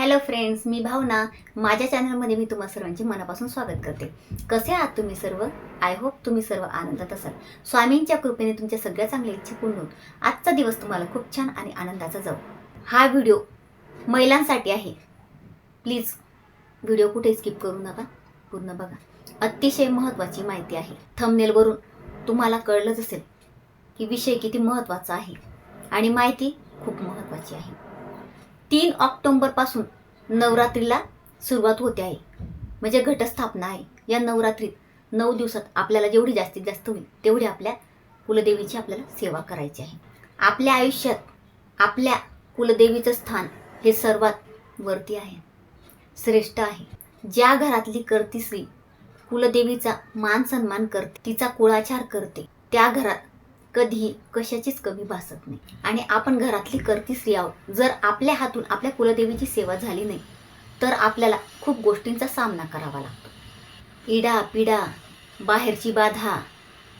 Hello friends मी भावना. माझ्या चॅनलमध्ये मी तुम्हा सर्वांचे मनापासून स्वागत करते. कसे आहात तुम्ही सर्व? आय होप तुम्ही सर्व आनंदात असाल. स्वामींच्या कृपेने तुमच्या सगळ्या चांगल्या इच्छा पूर्ण होत. आजचा दिवस तुम्हाला खूप छान आणि आनंदाचा जाऊ हा व्हिडिओ महिलांसाठी आहे. प्लीज व्हिडिओ कुठे स्किप करू नका. पूर्ण बघा. अतिशय महत्त्वाची माहिती आहे. थंबनेलवरून तुम्हाला कळलंच असेल की विषय किती महत्त्वाचा आहे. आणि माहिती खूप महत्त्वाची आहे. तीन ऑक्टोंबरपासून नवरात्रीला सुरुवात होते आहे. म्हणजे घटस्थापना आहे. या नवरात्रीत नऊ दिवसात आपल्याला जेवढी जास्तीत जास्त होईल तेवढी आपल्या कुलदेवीची आपल्याला सेवा करायची आहे. आपल्या आयुष्यात आपल्या कुलदेवीचं स्थान हे सर्वात वरती आहे. श्रेष्ठ आहे. ज्या घरातली करती स्त्री कुलदेवीचा मान सन्मान करते तिचा कुळाचार करते त्या घरात कधीही कशाचीच कमी भासत नाही. आणि आपण घरातली करती स्त्री आहोत. जर आपल्या हातून आपल्या कुलदेवीची सेवा झाली नाही तर आपल्याला खूप गोष्टींचा सामना करावा लागतो. इडा पिडा बाहेरची बाधा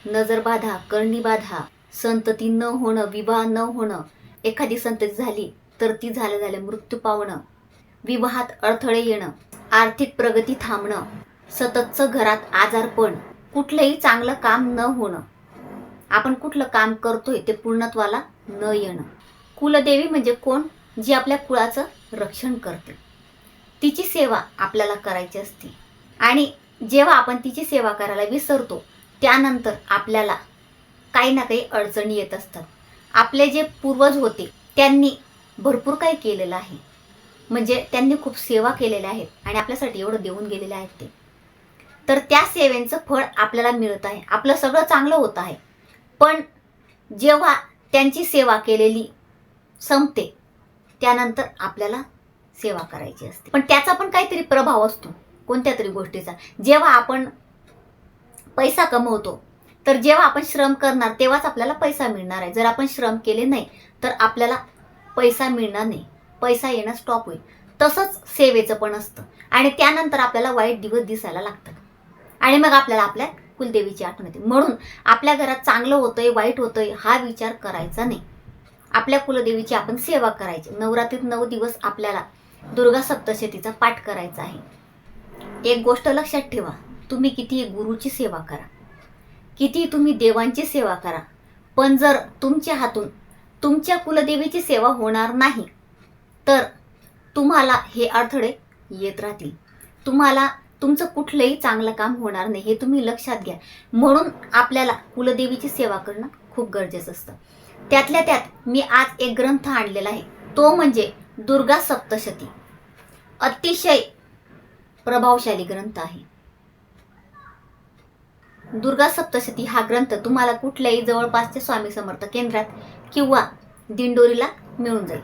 नजर बाधा करणी बाधा संतती न होणं विवाह न होणं एखादी संतती झाली तर ती झालं झालं मृत्यू पावणं विवाहात अडथळे येणं आर्थिक प्रगती थांबणं सततचं घरात आजारपण कुठलंही चांगलं काम न होणं आपण कुठलं काम करतोय ते पूर्णत्वाला न येणं. कुलदेवी म्हणजे कोण? जी आपल्या कुळाचं रक्षण करते. तिची सेवा आपल्याला करायची असते. आणि जेव्हा आपण तिची सेवा करायला विसरतो त्यानंतर आपल्याला काही ना काही अडचणी येत असतात. आपले जे पूर्वज होते त्यांनी भरपूर काही केलेलं आहे. म्हणजे त्यांनी खूप सेवा केलेल्या आहेत आणि आपल्यासाठी एवढं देऊन गेलेले आहेत ते. तर त्या सेवेचं फळ आपल्याला मिळत आहे. आपलं सगळं चांगलं होत आहे. पण जेव्हा त्यांची सेवा केलेली संपते त्यानंतर आपल्याला सेवा करायची असते. पण त्याचा पण काहीतरी प्रभाव असतो कोणत्या तरी गोष्टीचा. जेव्हा आपण पैसा कमवतो तर जेव्हा आपण श्रम करणार तेव्हाच आपल्याला पैसा मिळणार आहे. जर आपण श्रम केले नाही तर आपल्याला पैसा मिळणार नाही. पैसा येणं स्टॉप होईल. तसंच सेवेचं पण असतं. आणि त्यानंतर आपल्याला वाईट दिवस दिसायला लागतात. आणि मग आपल्याला आपल्या कुलदेवीची आठवण येते. म्हणून आपल्या घरात चांगलं होतंय वाईट होतंय हा विचार करायचा नाही. आपल्या कुलदेवीची आपण सेवा करायची. नवरात्रीत नऊ दिवस आपल्याला दुर्गा सप्तशतीचा पाठ करायचा आहे. एक गोष्ट लक्षात ठेवा. तुम्ही किती गुरुची सेवा करा. किती तुम्ही देवांची सेवा करा. पण जर तुमच्या हातून तुमच्या कुलदेवीची सेवा होणार नाही तर तुम्हाला हे अडथळे येत राहतील. तुम्हाला तुमचं कुठलंही चांगलं काम होणार नाही हे तुम्ही लक्षात घ्या. म्हणून आपल्याला कुलदेवीची सेवा करणं खूप गरजेचं असतं. त्यातल्या त्यात मी आज एक ग्रंथ आणलेला आहे. तो म्हणजे दुर्गा सप्तशती. अतिशय प्रभावशाली ग्रंथ आहे. दुर्गा सप्तशती हा ग्रंथ तुम्हाला कुठल्याही जवळपासच्या स्वामी समर्थ केंद्रात किंवा दिंडोरीला मिळून जाईल.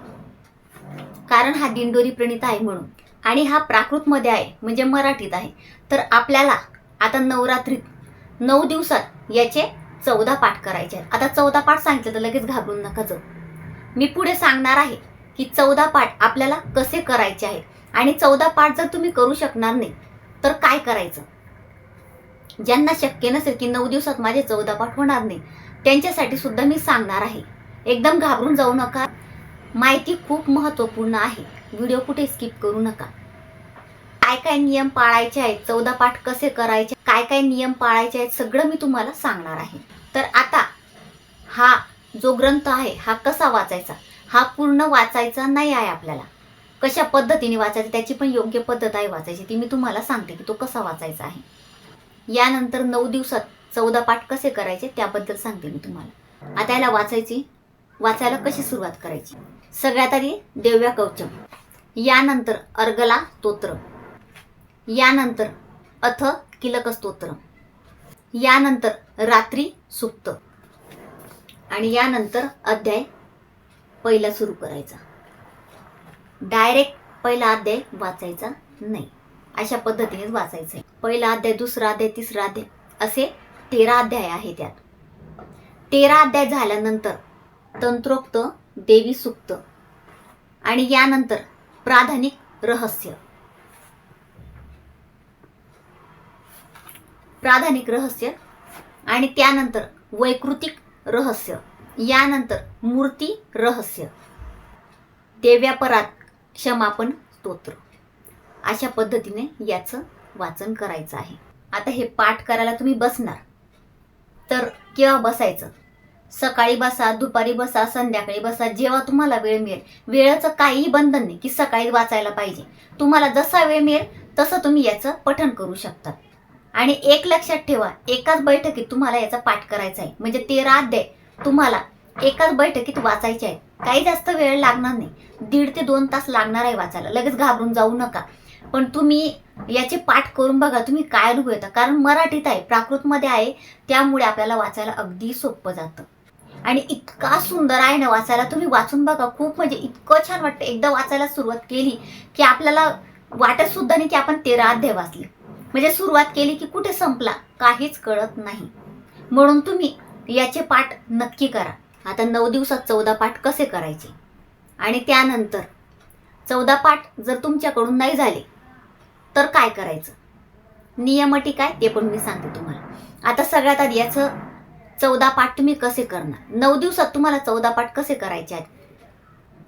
कारण हा दिंडोरी प्रणित आहे म्हणून. आणि हा प्राकृतमध्ये आहे म्हणजे मराठीत आहे. तर आपल्याला आता नवरात्रीत नऊ दिवसात याचे चौदा पाठ करायचे आहेत. आता चौदा पाठ सांगितलं तर लगेच घाबरून नका जाऊ. मी पुढे सांगणार आहे की चौदा पाठ आपल्याला कसे करायचे आहेत. आणि चौदा पाठ जर तुम्ही करू शकणार नाही तर काय करायचं? ज्यांना शक्य नसेल की नऊ दिवसात माझे चौदा पाठ होणार नाही त्यांच्यासाठी सुद्धा मी सांगणार आहे. एकदम घाबरून जाऊ नका. माहिती खूप महत्त्वपूर्ण आहे. व्हिडिओ कुठे स्किप करू नका. काय काय नियम पाळायचे आहेत चौदा पाठ कसे करायचे काय काय नियम पाळायचे आहेत सगळं मी तुम्हाला सांगणार आहे. तर आता हा जो ग्रंथ आहे हा कसा वाचायचा? हा पूर्ण वाचायचा नाही आहे आपल्याला. कशा पद्धतीने वाचायचा त्याची पण योग्य पद्धत आहे वाचायची ती मी तुम्हाला सांगते की तो कसा वाचायचा आहे. यानंतर नऊ दिवसात चौदा पाठ कसे करायचे त्याबद्दल सांगते मी तुम्हाला. आता याला वाचायची वाचायला कशी सुरुवात करायची? सगळ्यात आधी देव्या कवचम यानंतर अर्गला स्तोत्र यानंतर अथ किलक स्तोत्र. यानंतर रात्री सुक्त आणि यानंतर अध्याय पहिला सुरू करायचा. डायरेक्ट पहिला अध्याय वाचायचा नाही. अशा पद्धतीनेच वाचायचं आहे पहिला अध्याय दुसरा अध्याय तिसरा अध्याय असे तेरा अध्याय आहे त्यात. तेरा अध्याय झाल्यानंतर तंत्रोक्त देवी सुक्त आणि यानंतर प्राधानिक रहस्य. प्राधानिक रहस्य आणि त्यानंतर वैकृतिक रहस्य यानंतर मूर्ती रहस्य. देव्यापरात क्षमापण स्तोत्र. अशा पद्धतीने याचं वाचन करायचं आहे. आता हे पाठ करायला तुम्ही बसणार. तर केव्हा बसायचं? सकाळी बसा दुपारी बसा संध्याकाळी बसा जेव्हा तुम्हाला वेळ मिळेल. वेळेचं काहीही बंधन नाही की सकाळी वाचायला पाहिजे. तुम्हाला जसा वेळ मिळेल तसं तुम्ही याचं पठण करू शकता. आणि एक लक्षात ठेवा एकाच बैठकीत तुम्हाला याचा पाठ करायचा आहे. म्हणजे तेरा अध्याय तुम्हाला एकाच बैठकीत वाचायचे आहे काही जास्त वेळ लागणार नाही. दीड ते दोन तास लागणार आहे वाचायला. लगेच घाबरून जाऊ नका. पण तुम्ही याचे पाठ करून बघा तुम्ही काय अनुभव येता. कारण मराठीत आहे प्राकृतमध्ये आहे त्यामुळे आपल्याला वाचायला अगदी सोपं जातं. आणि इतका सुंदर आहे ना वाचायला. तुम्ही वाचून बघा खूप म्हणजे इतकं छान वाटतं. एकदा वाचायला सुरुवात केली की आपल्याला वाटत सुद्धा नाही की आपण तेरा अध्याय वाचले. म्हणजे सुरुवात केली की कुठे संपला काहीच कळत नाही. म्हणून तुम्ही याचे पाठ नक्की करा. आता नऊ दिवसात चौदा पाठ कसे करायचे? आणि त्यानंतर चौदा पाठ जर तुमच्याकडून नाही झाले तर काय करायचं? नियमटी काय? ते पण मी सांगते तुम्हाला. आता सगळ्यात आधी याचं चौदा पाठ तुम्ही कसे करणार? नऊ दिवसात तुम्हाला चौदा पाठ कसे करायचे आहेत?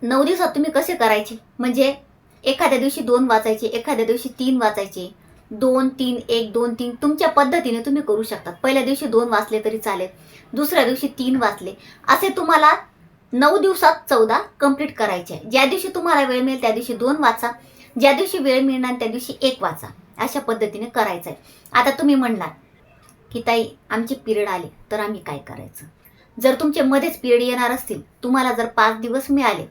नऊ दिवसात तुम्ही कसे करायचे? म्हणजे एखाद्या दिवशी दोन वाचायचे एखाद्या दिवशी तीन वाचायचे दोन तीन एक दोन तीन तुमच्या पद्धतीने तुम्ही करू शकता पहिल्या दिवशी दोन वाचले तरी चालेल. दुसऱ्या दिवशी तीन वाचले असे तुम्हाला नऊ दिवसात चौदा कंप्लीट करायचे आहे. ज्या दिवशी तुम्हाला वेळ मिळेल त्या दिवशी दोन वाचा. ज्या दिवशी वेळ मिळणार त्या दिवशी एक वाचा. अशा पद्धतीने करायचं आहे. आता तुम्ही म्हणणार की ताई आमचे पिरियड आले तर आम्ही काय करायचं? जर तुमचे मध्येच पिरियड येणार असतील तुम्हाला जर पाच दिवस मिळाले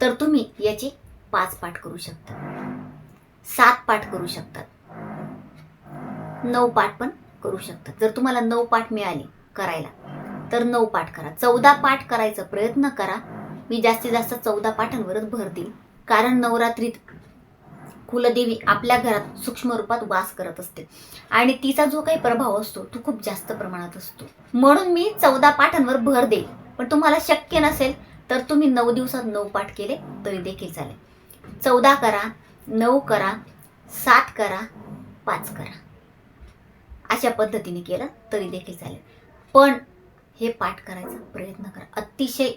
तर तुम्ही याचे पाच पाठ करू शकता. सात पाठ करू शकतात नऊ पाठ पण करू शकता जर तुम्हाला नऊ पाठ मिळाले करायला तर नऊ पाठ करा. चौदा पाठ करायचा प्रयत्न करा. मी जास्तीत जास्त चौदा पाठांवरच भर देईल कारण नवरात्रीत कुलदेवी आपल्या घरात सूक्ष्म रूपात वास करत असते. आणि तिचा जो काही प्रभाव असतो तो खूप जास्त प्रमाणात असतो. म्हणून मी चौदा पाठांवर भर देईल पण तुम्हाला शक्य नसेल तर तुम्ही नऊ दिवसात नऊ पाठ केले तरी देखील चालेल. चौदा करा नऊ करा सात करा पाच करा. अशा पद्धतीने केलं तरी देखील चालेल. पण हे पाठ करायचा प्रयत्न करा. अतिशय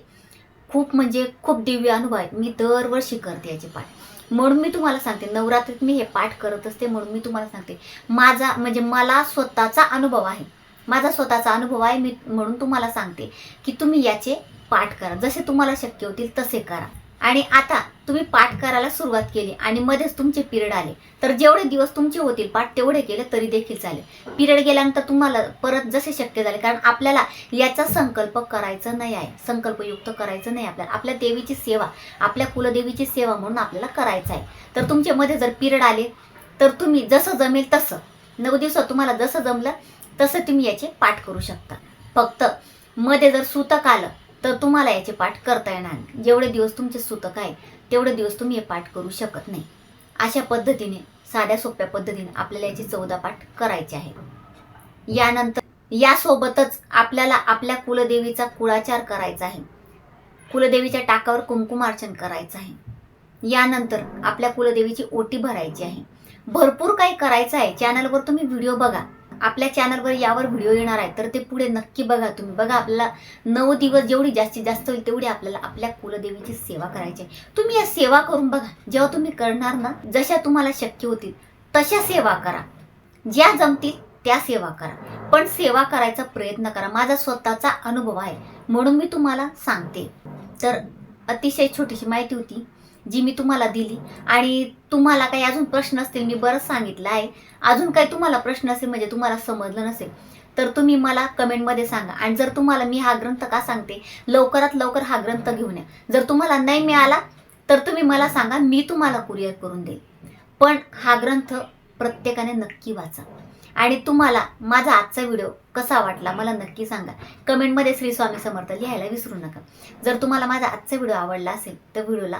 खूप म्हणजे खूप दिव्य अनुभव आहेत. मी दरवर्षी करते याचे पाठ. म्हणून मी तुम्हाला सांगते नवरात्रीत मी हे पाठ करत असते म्हणून मी तुम्हाला सांगते. माझा म्हणजे मला स्वतःचा अनुभव आहे. माझा स्वतःचा अनुभव आहे मी म्हणून तुम्हाला सांगते की तुम्ही याचे पाठ करा. जसे तुम्हाला शक्य होतील तसे करा. आणि आता तुम्ही पाठ करायला सुरुवात केली आणि मध्येच तुमचे पिरियड आले. तर जेवढे दिवस तुमचे होतील पाठ तेवढे केले तरी देखील चालेल. पिरियड गेल्यानंतर तुम्हाला परत जसे शक्य झाले कारण आपल्याला याचा संकल्प करायचा नाही आहे. संकल्पयुक्त करायचं नाही आपल्याला. आपल्या देवीची सेवा आपल्या कुलदेवीची सेवा म्हणून आपल्याला करायचं आहे. तर तुमचे मध्ये जर पिरियड आले तर तुम्ही जसं जमेल तसं नऊ दिवसात तुम्हाला जसं जमलं तसं तुम्ही याचे पाठ करू शकता. फक्त मध्ये जर सुतक आलं तर तुम्हाला याचे पाठ करता येणार नाही. जेवढे दिवस तुमचे सुतक आहे तेवढे दिवस तुम्ही हे पाठ करू शकत नाही. अशा पद्धतीने साध्या सोप्या पद्धतीने आपल्याला याचे चौदा पाठ करायचे आहे यानंतर यासोबतच आपल्याला आपल्या कुलदेवीचा कुळाचार करायचा आहे. कुलदेवीच्या टाकावर कुंकुमार्चन करायचं आहे. यानंतर आपल्या कुलदेवीची ओटी भरायची आहे. भरपूर काही करायचं आहे. चॅनलवर तुम्ही व्हिडिओ बघा. आपल्या चॅनलवर यावर व्हिडिओ येणार आहे तर ते पुढे नक्की बघा तुम्ही. बघा आपल्याला नऊ दिवस जेवढी जास्तीत जास्त होईल तेवढी आपल्याला आपल्या कुलदेवीची सेवा करायची आहे. तुम्ही या सेवा करून बघा. जेव्हा तुम्ही करणार ना जशा तुम्हाला शक्य होतील तशा सेवा करा. ज्या जमतील त्या सेवा करा. पण सेवा करायचा प्रयत्न करा. माझा स्वतःचा अनुभव आहे. म्हणून मी तुम्हाला सांगते. तर अतिशय छोटीशी माहिती होती. जी मी तुम्हाला दिली. आणि तुम्हाला काही अजून प्रश्न असतील मी बरंच सांगितलं आहे. अजून काही तुम्हाला प्रश्न असेल म्हणजे तुम्हाला समजलं नसेल तर तुम्ही मला कमेंटमध्ये सांगा. आणि जर तुम्हाला मी हा ग्रंथ का सांगते? लवकरात लवकर हा ग्रंथ घेऊन या. जर तुम्हाला नाही मिळाला तर तुम्ही मला सांगा मी तुम्हाला कुरिअर करून देईल. पण हा ग्रंथ प्रत्येकाने नक्की वाचा. आणि तुम्हाला माझा आजचा व्हिडिओ कसा वाटला मला नक्की सांगा. कमेंटमध्ये श्री स्वामी समर्थ लिहायला विसरू नका. जर तुम्हाला माझा आजचा व्हिडिओ आवडला असेल तर व्हिडिओला